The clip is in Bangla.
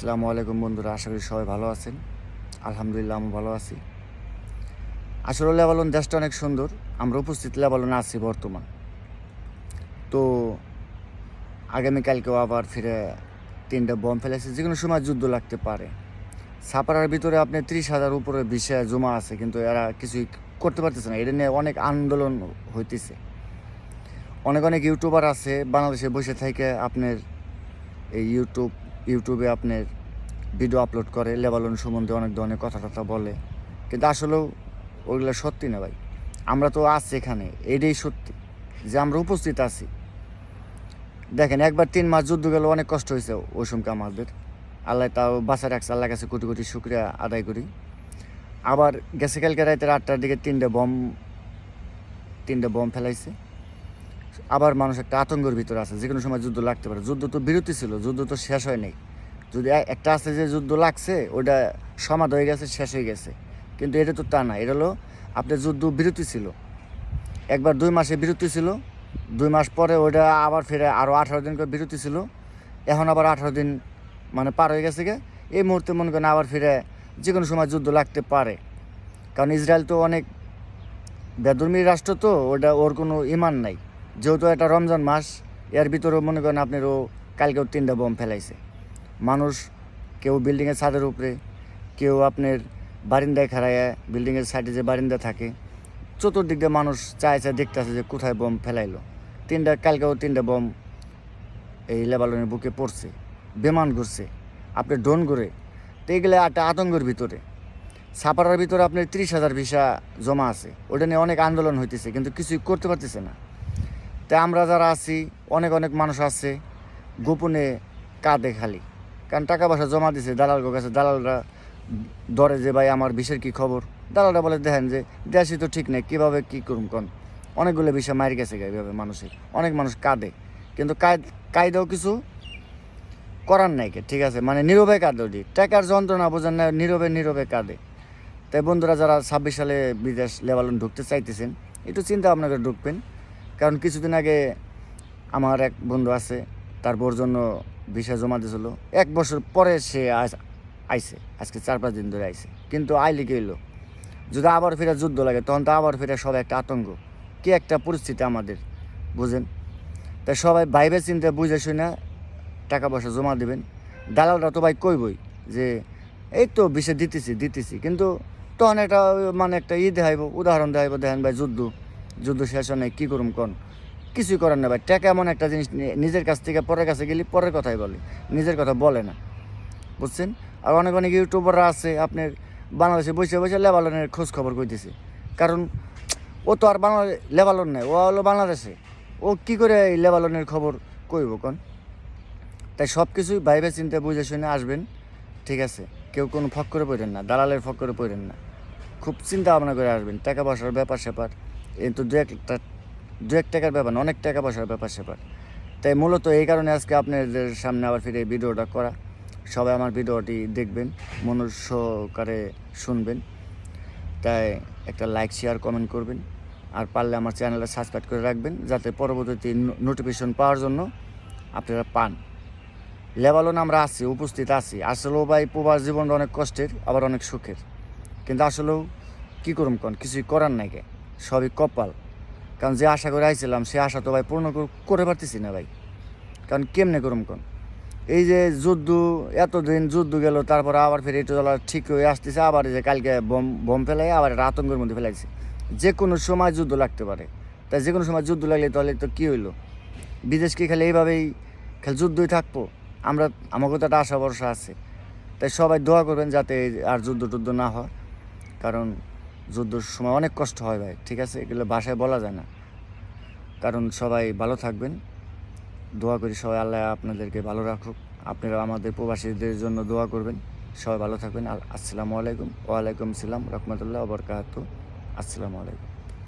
আসসালামু আলাইকুম বন্ধুরা, আশা করি সবাই ভালো আছেন। আলহামদুলিল্লাহ আমি ভালো আছি। আসলে লেবালন দেশটা অনেক সুন্দর, আমরা উপস্থিত লেবালনে আছি বর্তমান। তো আগামীকালকেও আবার ফিরে তিনটা বম ফেলেছে যে কোনো সময় যুদ্ধ লাগতে পারে। সাপাড়ার ভিতরে আপনি ত্রিশ হাজার উপরে বিষয় জমা আছে, কিন্তু এরা কিছুই করতে পারতেছে না। এটা নিয়ে অনেক আন্দোলন হইতেছে। অনেক অনেক ইউটিউবার আছে, বাংলাদেশে বসে থেকে আপনার এই ইউটিউব ইউটিউবে আপনার ভিডিও আপলোড করে, লেবালন সম্বন্ধে অনেক ধরনের কথা টথা বলে। কিন্তু আসলেও ওইগুলো সত্যি না ভাই। আমরা তো আছি এখানে, এটাই সত্যি যে আমরা উপস্থিত আছি। দেখেন, একবার তিন মাস যুদ্ধ গেল অনেক কষ্ট হয়েছে ওই সময় আমাদের। আল্লাহ তাও বাঁচা রাখছে আল্লাহ কাছে কোটি কোটি শুক্রিয়া আদায় করি। আবার গেছে কালকে রাতের আটটার দিকে তিনটে বম তিনটে বম ফেলাইছে। আবার মানুষ একটা আতঙ্কের ভিতরে আছে, যে কোনো সময় যুদ্ধ লাগতে পারে। যুদ্ধ তো বিরতি ছিল, যুদ্ধ তো শেষ হয় নাই। যদি একটা আছে যে যুদ্ধ লাগছে ওটা সমাধ হয়ে গেছে, শেষ হয়ে গেছে। কিন্তু এটা তো তা না, এটা হলো আপনার যুদ্ধ বিরতি ছিল। একবার দুই মাসে বিরতি ছিল, দুই মাস পরে ওটা আবার ফিরে আরও আঠারো দিন করে বিরতি ছিল। এখন আবার আঠারো দিন মানে পার হয়ে গেছে গে। এই মুহূর্তে মনে করেন আবার ফিরে যে কোনো সময় যুদ্ধ লাগতে পারে। কারণ ইসরায়েল তো অনেক বেদর্মী রাষ্ট্র তো ওটা ওর কোনো ইমান নাই। যেহেতু এটা রমজান মাস, এর ভিতরেও মনে করেন আপনার ও কালকেও তিনটা বোম ফেলাইছে। মানুষ কেউ বিল্ডিংয়ের ছাদের উপরে, কেউ আপনার বারিন্দায় খাড়ায় বিল্ডিংয়ের সাইডে যে বারিন্দা থাকে, চতুর্দিক দিয়ে মানুষ চায় চায় দেখতেছে যে কোথায় বম ফেলাইলো। তিনটা, কালকেও তিনটা বোম এই লেবালনের বুকে পড়ছে, বিমান ঘুরছে আপনি ড্রোন ঘুরে তো এগুলো একটা আতঙ্কের ভিতরে। ছাপাড়ার ভিতরে আপনার ত্রিশ হাজার ভিসা জমা আছে। ওটা নিয়ে অনেক আন্দোলন হইতেছে, কিন্তু কিছুই করতে পারতেছে না। তাই আমরা যারা আছি, অনেক অনেক মানুষ আছে, গোপনে কাঁদে খালি। কারণ টাকা পয়সা জমা দিছে দালাল কাছে দালালরা ধরে যে, ভাই, আমার বিষের কি খবর? দালালরা বলে, দেখেন যে, দেশই তো ঠিক নেই, কীভাবে কী করুন কোন? অনেকগুলো বিষয় মারি গেছে এইভাবে মানুষের। অনেক মানুষ কাঁদে। কিন্তু কায়দাও কিছু করার নাই কে ঠিক আছে? মানে নীরবে কাঁদে ওটি টাকার যন্ত্রণা বোঝেন না, নীরবে নীরবে কাঁদে। তাই বন্ধুরা যারা ছাব্বিশ সালে বিদেশ লেবালন ঢুকতে চাইতেছেন, একটু চিন্তা করে ঢুকবেন। কারণ কিছুদিন আগে আমার এক বন্ধু আছে, তার বোর জন্য ভিসা জমা দিয়েছিল। এক বছর পরে সে আইছে, আজকে চার পাঁচ দিন ধরে আইছে। কিন্তু আইলে কি যদি আবার ফিরে যুদ্ধ লাগে, তখন তো আবার ফিরে সব একটা আতঙ্ক। কি একটা পরিস্থিতি আমাদের, বুঝেন? তাই সবাই ভাইবে চিন্তা বুঝে শুনে টাকা পয়সা জমা দিবেন। দালালরা তো ভাই কইবই যে, এই তো বিষয় দিতেছি দিতেছি। কিন্তু তখন একটা মানে একটা ই দেখাইব, উদাহরণ দেখাইব, দেখেন ভাই, যুদ্ধ। যুদ্ধ শেষ হয় নাই, কী করুম কোন? কিছুই করার না ভাই। টাকা এমন একটা জিনিস নিজের কাছ থেকে পরের কাছে গেলে পরের কথাই বলে। নিজের কথা বলে না। বুঝছেন? আর অনেক অনেক ইউটিউবাররা আছে, আপনার বাংলাদেশে বসে বসে লেবালনের খোঁজ খবর কইতেছে। কারণ ও তো আর বাংলাদেশ লেবালন নেই, ও হলো বাংলাদেশে। ও কি করে এই লেবালনের খবর কইব কোন? তাই সব কিছুই ভাইবে চিন্তা বুঝে শুনে আসবেন, ঠিক আছে? কেউ কোনো ফক করে পড়েন না, দালালের ফক করে পড়েন না। খুব চিন্তা ভাবনা করে আসবেন, টাকা পয়সার ব্যাপার স্যাপার এই তো দু একটা, দু এক টাকার ব্যাপার না, অনেক টাকা পয়সার ব্যাপার সেপার তাই মূলত এই কারণে আজকে আপনাদের সামনে আবার ফিরে ভিডিওটা করা। সবাই আমার ভিডিওটি দেখবেন, মনোজ সহকারে শুনবেন। তাই একটা লাইক শেয়ার কমেন্ট করবেন। আর পারলে আমার চ্যানেলটা সাবস্ক্রাইব করে রাখবেন, যাতে পরবর্তীতে নোটিফিকেশন পাওয়ার জন্য আপনারা পান। লেবালন আমরা আছি, উপস্থিত আছি। আসলেও ভাই প্রবাস জীবনটা অনেক কষ্টের, আবার অনেক সুখের। কিন্তু আসলেও কী করুম কন, কিছুই করার নাই কে। সবই কপাল। কারণ যে আশা করে আইছিলাম, সে আশা তো ভাই পূর্ণ করে পারতেছি না ভাই। কারণ কেমনে করুম কোন? এই যে যুদ্ধ, এতদিন যুদ্ধ গেল, তারপর আবার ফের একটু জ্বলা ঠিক হয়ে আসতেছে, আবার যে কালকে বম বম ফেলাই আবার একটা আতঙ্কের মধ্যে ফেলাইছে। যে কোনো সময় যুদ্ধ লাগতে পারে। তাই যে কোনো সময় যুদ্ধ লাগলে তাহলে তো কী হইল? বিদেশ কি খালি এইভাবেই খালি যুদ্ধই থাকব? আমরা আমাকে তো একটা আশা ভরসা আছে। তাই সবাই দোয়া করবেন যাতে আর যুদ্ধ টুদ্ধ না হয়। কারণ যুদ্ধর সময় অনেক কষ্ট হয় ভাই, ঠিক আছে? এগুলো ভাষায় বলা যায় না। কারণ সবাই ভালো থাকবেন। দোয়া করি সবাই আল্লাহ আপনাদেরকে ভালো রাখুক। আপনারা আমাদের প্রবাসীদের জন্য দোয়া করবেন। সবাই ভালো থাকবেন। আসসালামু আলাইকুম। ওয়ালাইকুম সালাম রহমতুল্লাহ আবরকাত আসসালামু আলাইকুম।